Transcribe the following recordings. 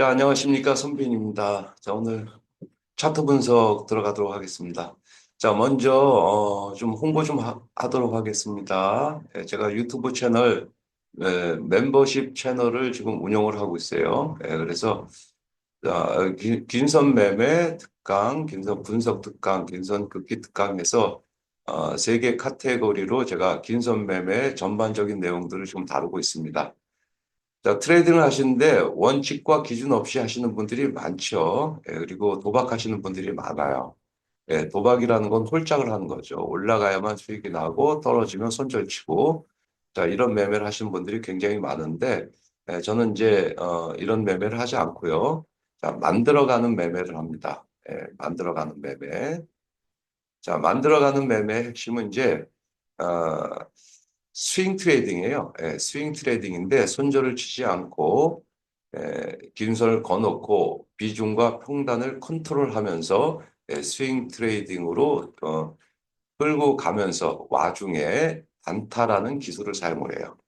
네, 안녕하십니까. 손빈입니다. 자, 오늘 차트 분석 들어가도록 하겠습니다. 자, 먼저, 어, 좀 홍보 좀 하, 도록 하겠습니다. 예, 제가 유튜브 채널, 예, 멤버십 채널을 지금 운영을 하고 있어요. 예, 그래서, 자, 기- 긴선 매매 특강, 긴선 분석 특강, 긴선 극기 특강에서 어, 세개 카테고리로 제가 긴선 매매 전반적인 내용들을 지금 다루고 있습니다. 자, 트레이딩을 하시는데 원칙과 기준 없이 하시는 분들이 많죠. 예, 그리고 도박하시는 분들이 많아요. 예, 도박이라는 건 홀짝을 하는 거죠. 올라가야만 수익이 나고 떨어지면 손절치고 자, 이런 매매를 하시는 분들이 굉장히 많은데 예, 저는 이제 어, 이런 매매를 하지 않고요. 자, 만들어가는 매매를 합니다. 예, 만들어가는 매매. 자, 만들어가는 매매의 핵심은 이제 어, 스윙 트레이딩이에요. 예, 스윙 트레이딩인데 손절을 치지 않고 예, 긴선을 거놓고 비중과 평단을 컨트롤하면서 예, 스윙 트레이딩으로 어, 끌고 가면서 와중에 단타라는 기술을 사용을 해요.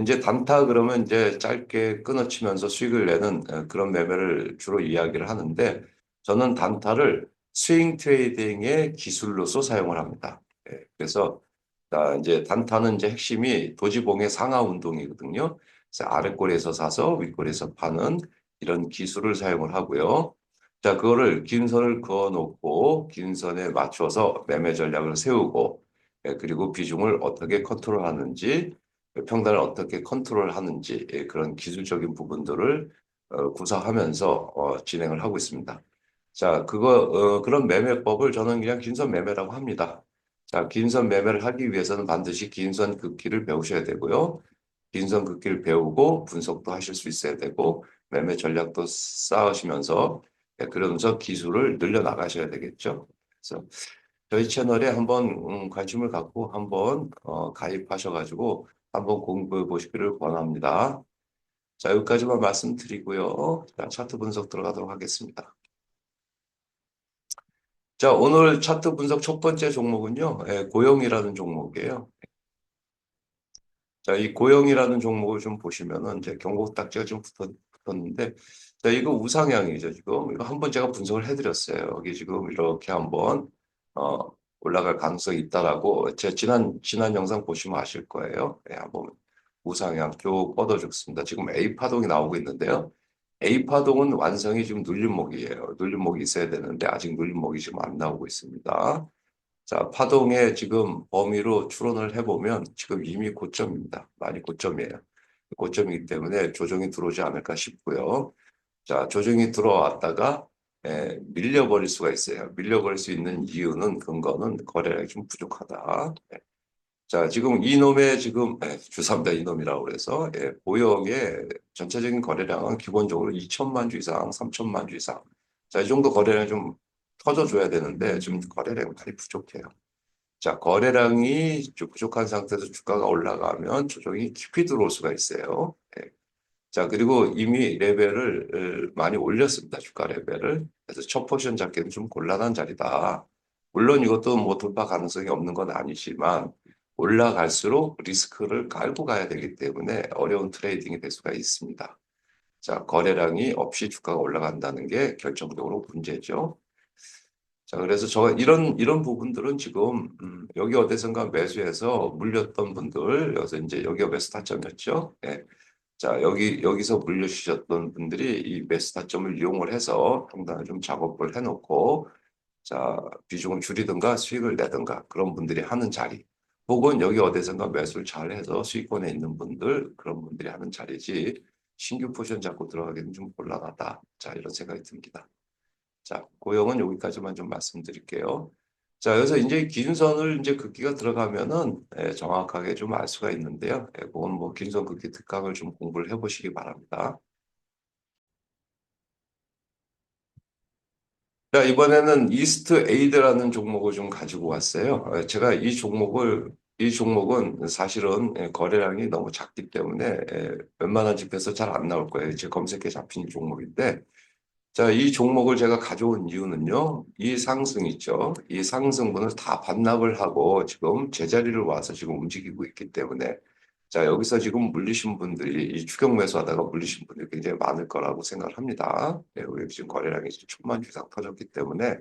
이제 단타 그러면 이제 짧게 끊어치면서 수익을 내는 어, 그런 매매를 주로 이야기를 하는데 저는 단타를 스윙 트레이딩의 기술로서 사용을 합니다. 예, 그래서 자, 이제 단타는 이제 핵심이 도지봉의 상하 운동이거든요. 그래서 아랫골에서 사서 윗골에서 파는 이런 기술을 사용을 하고요. 자, 그거를 긴 선을 그어 놓고 긴 선에 맞춰서 매매 전략을 세우고 예, 그리고 비중을 어떻게 컨트롤하는지 평단을 어떻게 컨트롤하는지 예, 그런 기술적인 부분들을 어, 구사하면서 어, 진행을 하고 있습니다. 자, 그거 어, 그런 매매법을 저는 그냥 긴 선 매매라고 합니다. 자, 긴선 매매를 하기 위해서는 반드시 긴선 극기를 배우셔야 되고요. 긴선 극기를 배우고 분석도 하실 수 있어야 되고 매매 전략도 쌓으시면서 예, 그러면서 기술을 늘려 나가셔야 되겠죠. 그래서 저희 채널에 한번 음, 관심을 갖고 한번 어, 가입하셔가지고 한번 공부해 보시기를 권합니다. 자, 여기까지만 말씀드리고요. 자, 차트 분석 들어가도록 하겠습니다. 자, 오늘 차트 분석 첫 번째 종목은요, 예, 고용이라는 종목이에요. 자, 이 고용이라는 종목을 좀 보시면은 이제 경고 딱지가 좀 붙었, 붙었 는데, 자, 이거 우상향이죠, 지금. 이거 한번 제가 분석을 해드렸어요. 여기 지금 이렇게 한번, 어, 올라갈 가능성이 있다라고, 제 지난, 지난 영상 보시면 아실 거예요. 예, 한번 우상향 쭉 뻗어줬습니다. 지금 A파동이 나오고 있는데요. A파동은 완성이 지금 눌림목이에요. 눌림목이 있어야 되는데 아직 눌림목이 지금 안 나오고 있습니다. 자, 파동의 지금 범위로 추론을 해보면 지금 이미 고점입니다. 많이 고점이에요. 고점이기 때문에 조정이 들어오지 않을까 싶고요. 자, 조정이 들어왔다가 에, 밀려버릴 수가 있어요. 밀려버릴 수 있는 이유는 근거는 거래량이 좀 부족하다. 예. 자, 지금 이놈의 지금 예, 주삼다 이놈이라고 그래서 예, 보형의 전체적인 거래량은 기본적으로 2천만 주 이상, 3천만 주 이상. 자, 이 정도 거래량이 좀 터져줘야 되는데 지금 거래량이 많이 부족해요. 자, 거래량이 좀 부족한 상태에서 주가가 올라가면 조정이 깊이 들어올 수가 있어요. 예. 자, 그리고 이미 레벨을 어, 많이 올렸습니다. 주가 레벨을. 그래서 첫 포지션 잡기는 좀 곤란한 자리다. 물론 이것도 뭐 돌파 가능성이 없는 건 아니지만 올라갈수록 리스크를 깔고 가야 되기 때문에 어려운 트레이딩이 될 수가 있습니다. 자, 거래량이 없이 주가가 올라간다는 게 결정적으로 문제죠. 자, 그래서 저 이런 이런 부분들은 지금 음, 여기 어디선가 매수해서 물렸던 분들 여기서 이제 여기가 매수 타점이었죠. 예. 자, 여기 여기서 물려주셨던 분들이 이 매수 타점을 이용을 해서 평단을 좀 작업을 해놓고 자 비중을 줄이든가 수익을 내든가 그런 분들이 하는 자리. 혹은 여기 어디선가 매수를 잘 해서 수익권에 있는 분들 그런 분들이 하는 자리지 신규 포지션 잡고 들어가기는 좀 곤란하다. 자 이런 생각이 듭니다. 자 고용은 여기까지만 좀 말씀드릴게요. 자 여기서 이제 긴 선을 이제 극기가 들어가면은 예, 정확하게 좀 알 수가 있는데요. 예, 그건 뭐 긴선 극기 특강을 좀 공부를 해보시기 바랍니다. 자, 이번에는 이스트 에이드라는 종목을 좀 가지고 왔어요. 어, 제가 이 종목을, 이 종목은 사실은 예, 거래량이 너무 작기 때문에 예, 웬만한 집에서 잘 안 나올 거예요. 제 검색에 잡힌 종목인데, 자, 이 종목을 제가 가져온 이유는요, 이 상승 있죠. 이 상승분을 다 반납을 하고 지금 제자리를 와서 지금 움직이고 있기 때문에 자, 여기서 지금 물리신 분들이 이 추격 매수하다가 물리신 분들이 굉장히 많을 거라고 생각을 합니다. 네, 우리 지금 거래량이 지금 천만 주 이상 터졌기 때문에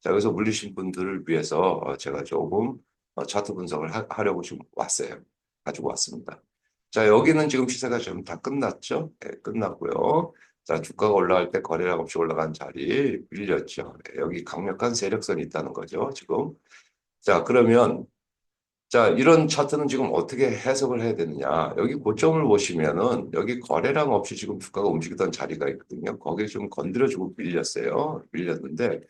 자, 여기서 물리신 분들을 위해서 어, 제가 조금 어, 차트 분석을 하, 하려고 지금 왔어요. 가지고 왔습니다. 자, 여기는 지금 시세가 좀다 끝났죠? 네, 끝났고요. 자, 주가가 올라갈 때 거래량 없이 올라간 자리 밀렸죠. 네, 여기 강력한 세력선이 있다는 거죠, 지금. 자, 그러면 자, 이런 차트는 지금 어떻게 해석을 해야 되느냐. 여기 고점을 보시면은 여기 거래량 없이 지금 주가가 움직이던 자리가 있거든요. 거기에 좀 건드려주고 밀렸어요. 밀렸는데,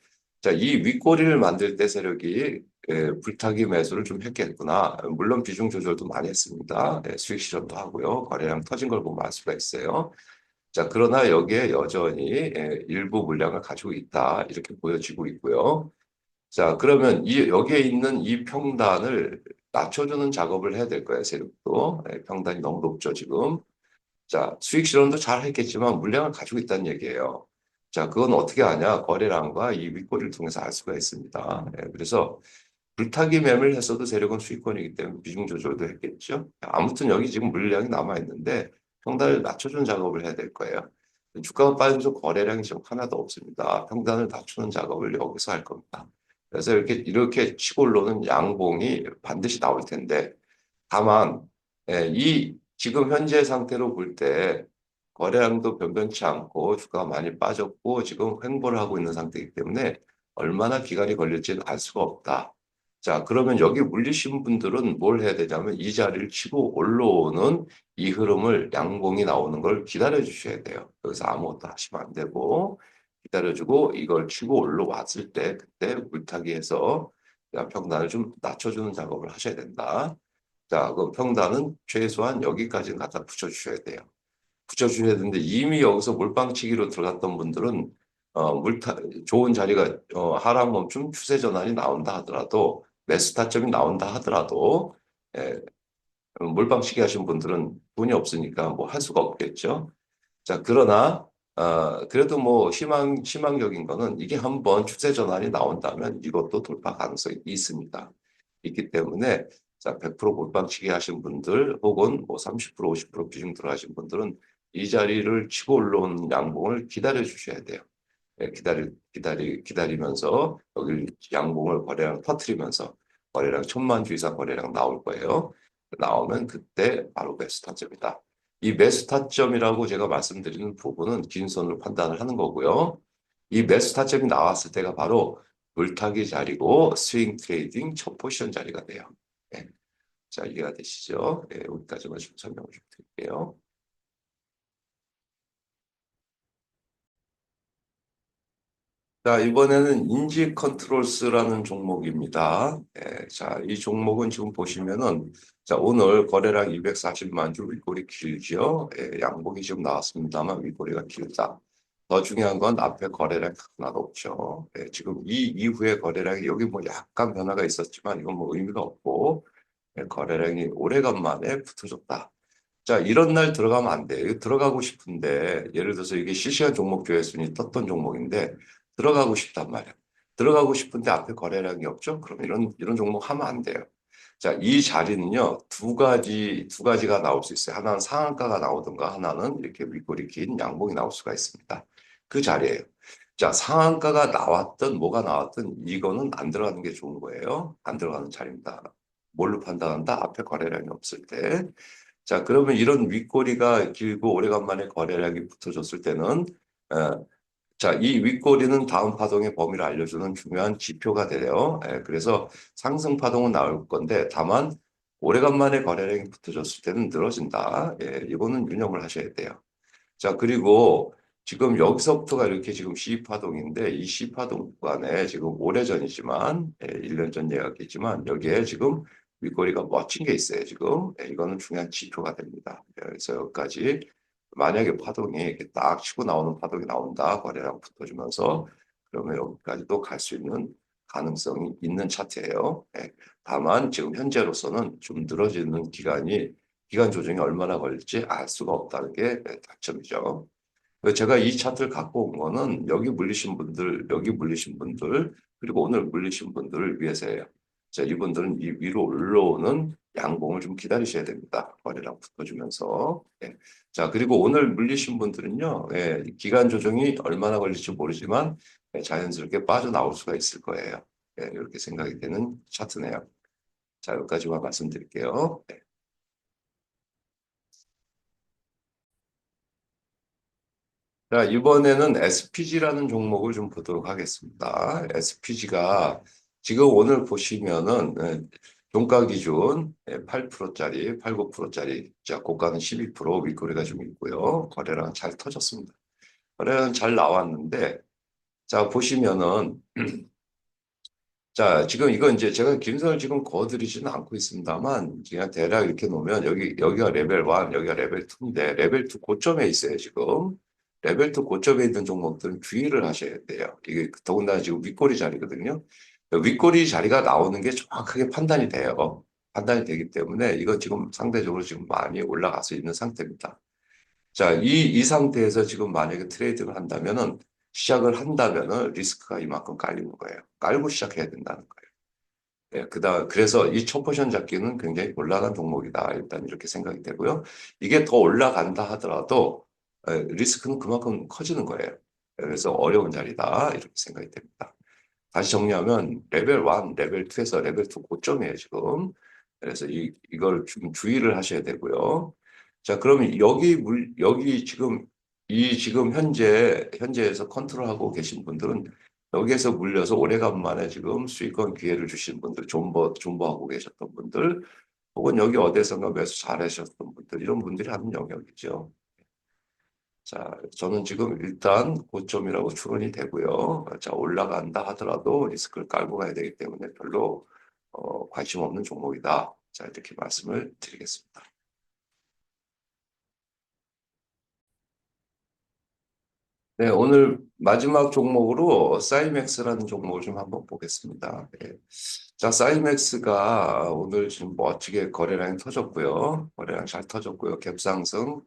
자, 이 윗꼬리를 만들 때 세력이 예, 불타기 매수를 좀 했겠구나. 물론 비중 조절도 많이 했습니다. 예, 수익 실현도 하고요. 거래량 터진 걸 보면 알 수가 있어요. 자, 그러나 여기에 여전히 예, 일부 물량을 가지고 있다. 이렇게 보여지고 있고요. 자, 그러면 이, 여기에 있는 이 평단을 낮춰주는 작업을 해야 될 거예요, 세력도. 네, 평단이 너무 높죠, 지금. 자, 수익 실현도 잘 했겠지만 물량을 가지고 있다는 얘기예요. 자, 그건 어떻게 하냐? 거래량과 이 윗꼬리를 통해서 알 수가 있습니다. 네, 그래서 불타기 매매를 했어도 세력은 수익권이기 때문에 비중 조절도 했겠죠. 아무튼 여기 지금 물량이 남아 있는데 평단을 낮춰주는 작업을 해야 될 거예요. 주가가 빠지면서 거래량이 지금 하나도 없습니다. 평단을 낮추는 작업을 여기서 할 겁니다. 그래서 이렇게 이렇게 올라오는 양봉이 반드시 나올 텐데 다만 예, 이 지금 현재 상태로 볼 때 거래량도 변변치 않고 주가가 많이 빠졌고 지금 횡보를 하고 있는 상태이기 때문에 얼마나 기간이 걸릴지는 알 수가 없다. 자, 그러면 여기 물리신 분들은 뭘 해야 되냐면 이 자리를 치고 올라오는 이 흐름을 양봉이 나오는 걸 기다려 주셔야 돼요. 여기서 아무것도 하시면 안 되고 기다려주고 이걸 치고 올라왔을 때 그때 물타기해서 평단을 좀 낮춰주는 작업을 하셔야 된다. 자, 그 평단은 최소한 여기까지는 갖다 붙여주셔야 돼요. 붙여주셔야 되는데 이미 여기서 몰빵치기로 들어갔던 분들은 어, 물타 좋은 자리가 어, 하락 멈춤 추세 전환이 나온다 하더라도 매수 타점이 나온다 하더라도 예, 몰빵치기 하신 분들은 돈이 없으니까 뭐 할 수가 없겠죠. 자, 그러나 어, 그래도 뭐 희망, 희망적인 거는 이게 한번 추세 전환이 나온다면 이것도 돌파 가능성이 있습니다. 있기 때문에 자, 100% 몰빵치기 하신 분들 혹은 뭐 30%, 50% 비중 들어가신 분들은 이 자리를 치고 올라온 양봉을 기다려 주셔야 돼요. 예, 기다리, 기다리, 기다리면서 여기 양봉을 거래량 터트리면서 거래량 천만 주 이상 거래량 나올 거예요. 나오면 그때 바로 베스트 타점이다. 이 매수 타점이라고 제가 말씀드리는 부분은 긴 손으로 판단을 하는 거고요. 이 매수 타점이 나왔을 때가 바로 물타기 자리고 스윙 트레이딩 첫 포지션 자리가 돼요. 네. 자, 이해가 되시죠? 네, 여기까지만 좀 설명을 좀 드릴게요. 자, 이번에는 인지 컨트롤스라는 종목입니다. 네, 자, 이 종목은 지금 보시면은 자, 오늘 거래량 240만 주 윗꼬리 길죠. 예, 양봉이 지금 나왔습니다만 윗꼬리가 길다. 더 중요한 건 앞에 거래량 하나도 없죠. 예, 지금 이 이후에 거래량이 여기 뭐 약간 변화가 있었지만 이건 뭐 의미가 없고 예, 거래량이 오래간만에 붙어졌다. 자, 이런 날 들어가면 안 돼요. 들어가고 싶은데 예를 들어서 이게 실시간 종목 조회순위 떴던 종목인데 들어가고 싶단 말이야. 들어가고 싶은데 앞에 거래량이 없죠? 그럼 이런 이런 종목 하면 안 돼요. 자, 이 자리는요, 두 가지, 두 가지가 나올 수 있어요. 하나는 상한가가 나오든가, 하나는 이렇게 윗골이 긴 양봉이 나올 수가 있습니다. 그 자리예요. 자, 상한가가 나왔든 뭐가 나왔든 이거는 안 들어가는 게 좋은 거예요. 안 들어가는 자리입니다. 뭘로 판단한다? 앞에 거래량이 없을 때. 자, 그러면 이런 윗꼬리가 길고 오래간만에 거래량이 붙어졌을 때는 어, 자, 이 윗꼬리는 다음 파동의 범위를 알려주는 중요한 지표가 돼요. 예, 그래서 상승 파동은 나올 건데 다만 오래간만에 거래량이 붙어졌을 때는 늘어진다. 예, 이거는 유념을 하셔야 돼요. 자, 그리고 지금 여기서부터가 이렇게 지금 C파동인데 이 C파동 구간에 지금 오래전이지만 예, 1년 전 이야기지만 여기에 지금 윗꼬리가 멋진 게 있어요. 지금 예, 이거는 중요한 지표가 됩니다. 예, 그래서 여기까지 만약에 파동이 이렇게 딱 치고 나오는 파동이 나온다. 거래량 붙어주면서 그러면 여기까지도 갈 수 있는 가능성이 있는 차트예요. 네. 다만 지금 현재로서는 좀 늘어지는 기간이 기간 조정이 얼마나 걸릴지 알 수가 없다는 게 단점이죠. 제가 이 차트를 갖고 온 거는 여기 물리신 분들, 여기 물리신 분들, 그리고 오늘 물리신 분들을 위해서예요. 자, 이분들은 이 위로 올라오는 양봉을 좀 기다리셔야 됩니다. 거래량 붙어주면서. 예. 자, 그리고 오늘 물리신 분들은요, 예, 기간 조정이 얼마나 걸릴지 모르지만 예, 자연스럽게 빠져나올 수가 있을 거예요. 예, 이렇게 생각이 되는 차트네요. 자, 여기까지만 말씀드릴게요. 네. 자, 이번에는 SPG라는 종목을 좀 보도록 하겠습니다. SPG가 지금 오늘 보시면은 예, 종가 기준 8%짜리, 8, 9%짜리, 자, 고가는 12%, 윗거래가 좀 있고요. 거래량 잘 터졌습니다. 거래량 잘 나왔는데, 자, 보시면은, 자, 지금 이건 이제 제가 김선을 지금 거드리지는 않고 있습니다만, 그냥 대략 이렇게 놓으면 여기, 여기가 레벨 1, 여기가 레벨 2인데, 레벨 2 고점에 있어요, 지금. 레벨 2 고점에 있는 종목들은 주의를 하셔야 돼요. 이게 더군다나 지금 윗꼬리 자리거든요. 윗꼬리 자리가 나오는 게 정확하게 판단이 돼요. 판단이 되기 때문에 이거 지금 상대적으로 지금 많이 올라가서 있는 상태입니다. 자, 이, 이 상태에서 지금 만약에 트레이딩을 한다면은 시작을 한다면은 리스크가 이만큼 깔리는 거예요. 깔고 시작해야 된다는 거예요. 예, 그다 그래서 이 첫 포션 잡기는 굉장히 곤란한 종목이다. 일단 이렇게 생각이 되고요. 이게 더 올라간다 하더라도 예, 리스크는 그만큼 커지는 거예요. 그래서 어려운 자리다. 이렇게 생각이 됩니다. 다시 정리하면 레벨 1, 레벨 2에서 레벨 2 고점이에요, 지금. 그래서 이, 이걸 좀 주의를 하셔야 되고요. 자, 그러면 여기 물, 여기 지금 이 지금 현재, 현재에서 컨트롤하고 계신 분들은 여기에서 물려서 오래간만에 지금 수익권 기회를 주신 분들, 존버, 존버하고 계셨던 분들, 혹은 여기 어디선가 매수 잘하셨던 분들, 이런 분들이 하는 영역이죠. 자, 저는 지금 일단 고점이라고 추론이 되고요. 자, 올라간다 하더라도 리스크를 깔고 가야 되기 때문에 별로 어, 관심 없는 종목이다. 자, 이렇게 말씀을 드리겠습니다. 네, 오늘 마지막 종목으로 사이맥스라는 종목을 좀 한번 보겠습니다. 네. 자, 사이맥스가 오늘 지금 멋지게 거래량이 터졌고요. 거래량 잘 터졌고요. 갭상승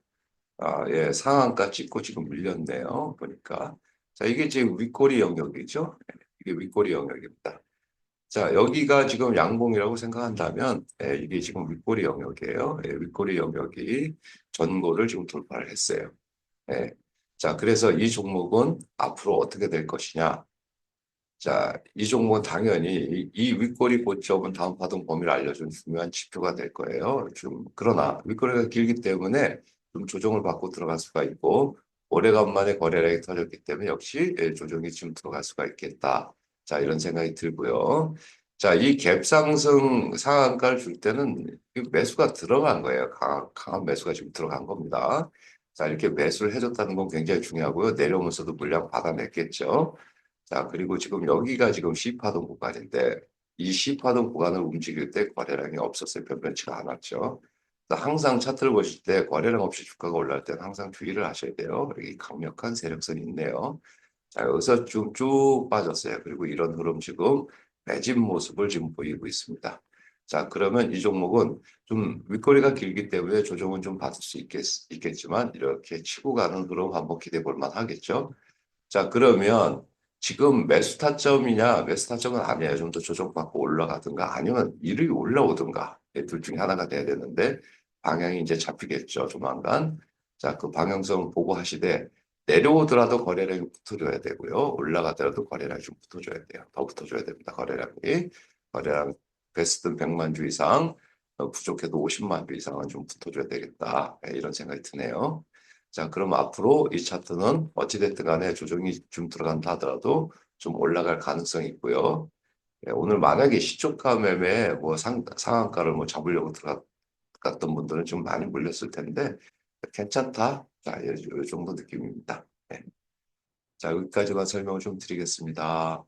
아, 예, 상한가 찍고 지금 밀렸네요. 보니까. 자, 이게 지금 윗꼬리 영역이죠. 예, 이게 윗꼬리 영역입니다. 자, 여기가 지금 양봉이라고 생각한다면, 예, 이게 지금 윗꼬리 영역이에요. 예, 윗꼬리 영역이 전고를 지금 돌파를 했어요. 예. 자, 그래서 이 종목은 앞으로 어떻게 될 것이냐. 자, 이 종목은 당연히 이, 이 윗꼬리 고점은 다음 파동 범위를 알려준 중요한 지표가 될 거예요. 좀, 그러나 윗꼬리가 길기 때문에 좀 조정을 받고 들어갈 수가 있고 오래간만에 거래량이 터졌기 때문에 역시 예, 조정이 좀 들어갈 수가 있겠다. 자 이런 생각이 들고요. 자 이 갭 상승 상한가를 줄 때는 매수가 들어간 거예요. 강한, 강한 매수가 지금 들어간 겁니다. 자 이렇게 매수를 해줬다는 건 굉장히 중요하고요. 내려오면서도 물량 받아냈겠죠. 자 그리고 지금 여기가 지금 C파동 구간인데 이 C파동 구간을 움직일 때 거래량이 없었어요. 변변치가 않았죠. 항상 차트를 보실 때 거래량 없이 주가가 올라올 때는 항상 주의를 하셔야 돼요. 여기 강력한 세력선이 있네요. 자, 여기서 쭉 쭉 빠졌어요. 그리고 이런 흐름 지금 매집 모습을 지금 보이고 있습니다. 자, 그러면 이 종목은 좀 윗거리가 길기 때문에 조정은 좀 받을 수 있겠, 있겠지만 이렇게 치고 가는 흐름 한번 기대해 볼 만 하겠죠. 자, 그러면 지금 매수 타점이냐 매수 타점은 아니에요. 좀 더 조정받고 올라가든가 아니면 이르이 올라오든가 둘 중에 하나가 돼야 되는데 방향이 이제 잡히겠죠. 조만간. 자, 그 방향성을 보고 하시되 내려오더라도 거래량이 붙어줘야 되고요. 올라가더라도 거래량이 좀 붙어줘야 돼요. 더 붙어줘야 됩니다. 거래량이. 거래량 베스트는 100만 주 이상, 어, 부족해도 50만 주 이상은 좀 붙어줘야 되겠다. 네, 이런 생각이 드네요. 자, 그럼 앞으로 이 차트는 어찌됐든 간에 조정이 좀 들어간다 하더라도 좀 올라갈 가능성이 있고요. 예, 오늘 만약에 시초가 매매 뭐 상, 상한가를 뭐 잡으려고 들어갔던 분들은 좀 많이 물렸을 텐데 괜찮다. 자, 이, 이 정도 느낌입니다. 네. 자, 여기까지만 설명을 좀 드리겠습니다.